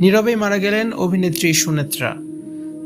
নীরবেই মারা গেলেন অভিনেত্রী সুনেত্রা।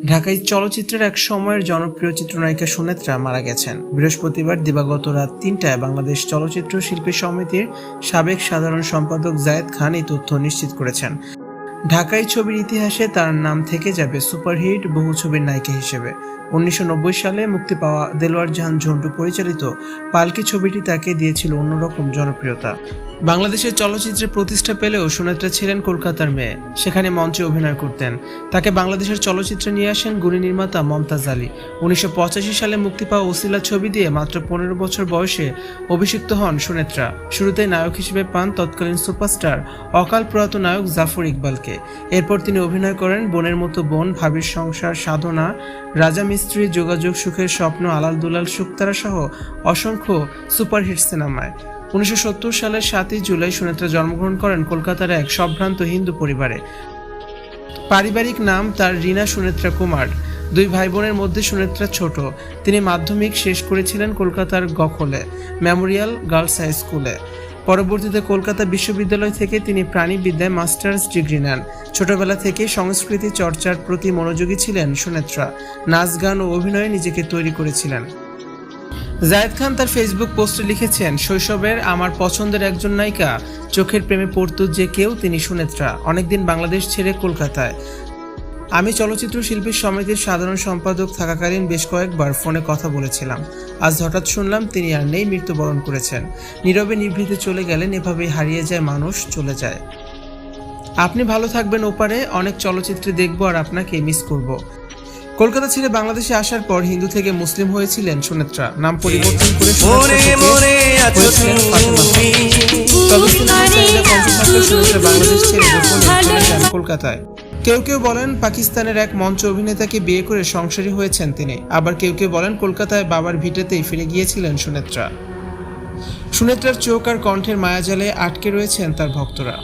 ঢাকায় চলচ্চিত্রের এক সময়ের জনপ্রিয় চিত্রনায়িকা সুনেত্রা মারা গেছেন। বৃহস্পতিবার দিবাগত রাত তিনটায় বাংলাদেশ চলচ্চিত্র শিল্পী সমিতির সাবেক সাধারণ সম্পাদক জায়েদ খান এই তথ্য নিশ্চিত করেছেন। ঢাকাই ছবির ইতিহাসে তার নাম থেকে যাবে সুপারহিট বহু ছবির নায়িকা হিসেবে। উনিশশো নব্বই সালে মুক্তি পাওয়া দেলোয়ার জাহান ঝন্টু পরিচালিত পালকি ছবিটি তাকে দিয়েছিল অন্যরকম জনপ্রিয়তা। বাংলাদেশের চলচ্চিত্রে প্রতিষ্ঠা পেলেও সুনেত্রা ছিলেন কলকাতার মেয়ে। সেখানে মঞ্চে অভিনয় করতেন। তাকে বাংলাদেশের চলচ্চিত্রে নিয়ে আসেন গুণী নির্মাতা মমতাজ আলী। উনিশশো পঁচাশি সালে মুক্তি পাওয়া ওসিলা ছবি দিয়ে মাত্র পনেরো বছর বয়সে অভিষিক্ত হন সুনেত্রা। শুরুতে নায়ক হিসেবে পান তৎকালীন সুপারস্টার, অকাল প্রয়াত নায়ক জাফর ইকবালকে। এরপর তিনি অভিনয় করেন বোনের মতো বোন ভাবির সংসার, সাধনা, রাজা মিস্ত্রি, যোগাযোগ সুখের স্বপ্ন, আলাল দুলাল শুকতারা সহ অসংখ্য সুপারহিট সিনেমায়। উনিশশো সালের সাতই জুলাই সুনেত্রা জন্মগ্রহণ করেন কলকাতার এক সম্ভ্রান্ত হিন্দু পরিবারে। পারিবারিক নাম তার রীনা সুনেত্রা কুমার। দুই ভাই বোনের মধ্যে সুনেত্রা ছোট। তিনি মাধ্যমিক শেষ করেছিলেন কলকাতার গখলে মেমোরিয়াল গার্লস হাই স্কুলে। পরবর্তীতে কলকাতা বিশ্ববিদ্যালয় থেকে তিনি প্রাণীবিদ্যায় মাস্টার্স ডিগ্রি নেন। ছোটবেলা থেকে সংস্কৃতি চর্চার প্রতি মনোযোগী ছিলেন সুনেত্রা। নাচ, গান ও অভিনয়ে নিজেকে তৈরি করেছিলেন। জায়েদ খান তার ফেসবুক পোস্টে লিখেছেন, শৈশবের আমার পছন্দের একজন নায়িকা। চোখের প্রেমে পড়তো যে কেউ তিনি সুনেত্রা। অনেকদিন বাংলাদেশ ছেড়ে কলকাতায়। আমি চলচ্চিত্র শিল্পী সমিতির সাধারণ সম্পাদক থাকাকালীন বেশ কয়েকবার ফোনে কথা বলেছিলাম। আজ হঠাৎ শুনলাম তিনি আর নেই মৃত্যুবরণ করেছেন। নীরবে নিভৃতে চলে গেলেন এভাবেই হারিয়ে যায় মানুষ চলে যায়। আপনি ভালো থাকবেন ওপারে অনেক চলচ্চিত্রে দেখব আর আপনাকে মিস করব। কলকাতা ছেড়ে বাংলাদেশে আসার পর হিন্দু থেকে মুসলিম হয়েছিলেন সুনেত্রা। নাম পরিবর্তন করে। তবে বাংলাদেশ ছেড়ে গোপনে কলকাতায়। কেউ কেউ বলেন পাকিস্তানের এক মঞ্চ অভিনেতাকে বিয়ে করে সংসারী হয়েছেন তিনি। আবার কেউ কেউ বলেন কলকাতায় বাবার ভিটেতেই ফিরে গিয়েছিলেন সুনেত্রা। সুনেত্রার চোখ আর কণ্ঠের মায়াজালে আটকে রয়েছেন তার ভক্তরা।